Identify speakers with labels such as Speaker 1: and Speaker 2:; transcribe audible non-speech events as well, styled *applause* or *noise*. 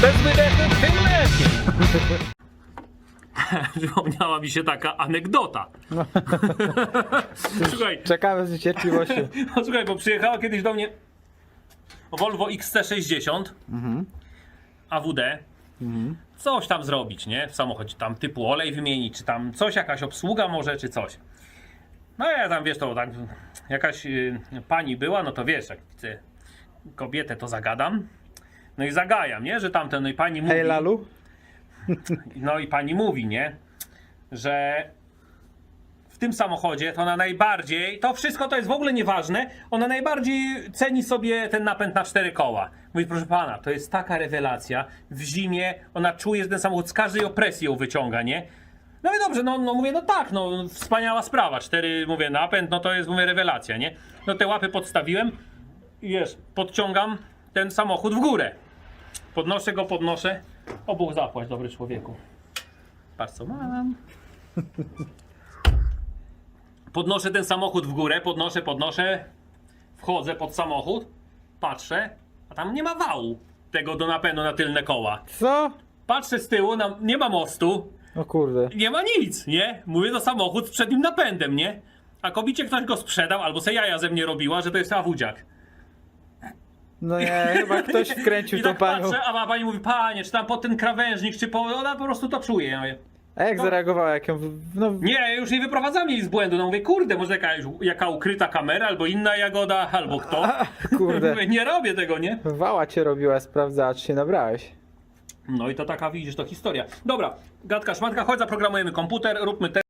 Speaker 1: Bez wydechu tym lepiej. *laughs* Przypomniała mi się taka anegdota. *laughs* Słuchaj,
Speaker 2: Czekamy z niecierpliwością. *laughs*
Speaker 1: no, słuchaj, bo przyjechała kiedyś do mnie Volvo XC60 AWD. Coś tam zrobić, nie? W samochodzie, tam typu olej wymienić, czy tam coś, jakaś obsługa może, czy coś. No ja tam, wiesz, to tak, jakaś y, pani była, no to wiesz, jak widzę kobietę, to zagadam. No i zagajam, nie? Że tamten, no i pani mówi...
Speaker 2: Hej Lalu?
Speaker 1: No i pani mówi, nie? Że w tym samochodzie to ona najbardziej, to wszystko to jest w ogóle nieważne, ona najbardziej ceni sobie ten napęd na cztery koła. Mówi, proszę pana, to jest taka rewelacja. W zimie ona czuje, że ten samochód z każdej opresji ją wyciąga, nie? No i dobrze, no, no mówię, no tak, no wspaniała sprawa. Cztery, mówię, napęd, no to jest, mówię, rewelacja, nie? No te łapy podstawiłem i wiesz, podciągam ten samochód w górę. Podnoszę go, podnoszę. O Bóg zapłać, dobry człowieku. Patrz co mam. Podnoszę ten samochód w górę, podnoszę, podnoszę. Wchodzę pod samochód, patrzę, a tam nie ma wału tego do napędu na tylne koła.
Speaker 2: Co?
Speaker 1: Patrzę z tyłu, na, nie ma mostu,
Speaker 2: O kurde.
Speaker 1: nie ma nic, nie? Mówię, to samochód z przednim napędem, nie? A kobicie ktoś go sprzedał, albo se jaja ze mnie robiła, że to jest awudziak.
Speaker 2: No nie, chyba ktoś wkręcił
Speaker 1: I
Speaker 2: tą
Speaker 1: tak
Speaker 2: panią.
Speaker 1: patrzę, a pani mówi, panie, czy tam pod ten krawężnik, czy po... Ona po prostu to czuje. Ja mówię,
Speaker 2: A jak zareagowała, jak ją... w- No,
Speaker 1: Nie, już nie wyprowadzam jej z błędu. No mówię, kurde, może jakaś, jaka ukryta kamera, albo inna jagoda, albo kto. *laughs*
Speaker 2: kurde.
Speaker 1: Mówię, nie robię tego, nie?
Speaker 2: Wała cię robiła, sprawdzała, czy się nabrałeś.
Speaker 1: No i to taka, widzisz, to historia. Dobra, gadka szmatka, chodź, zaprogramujemy komputer, róbmy te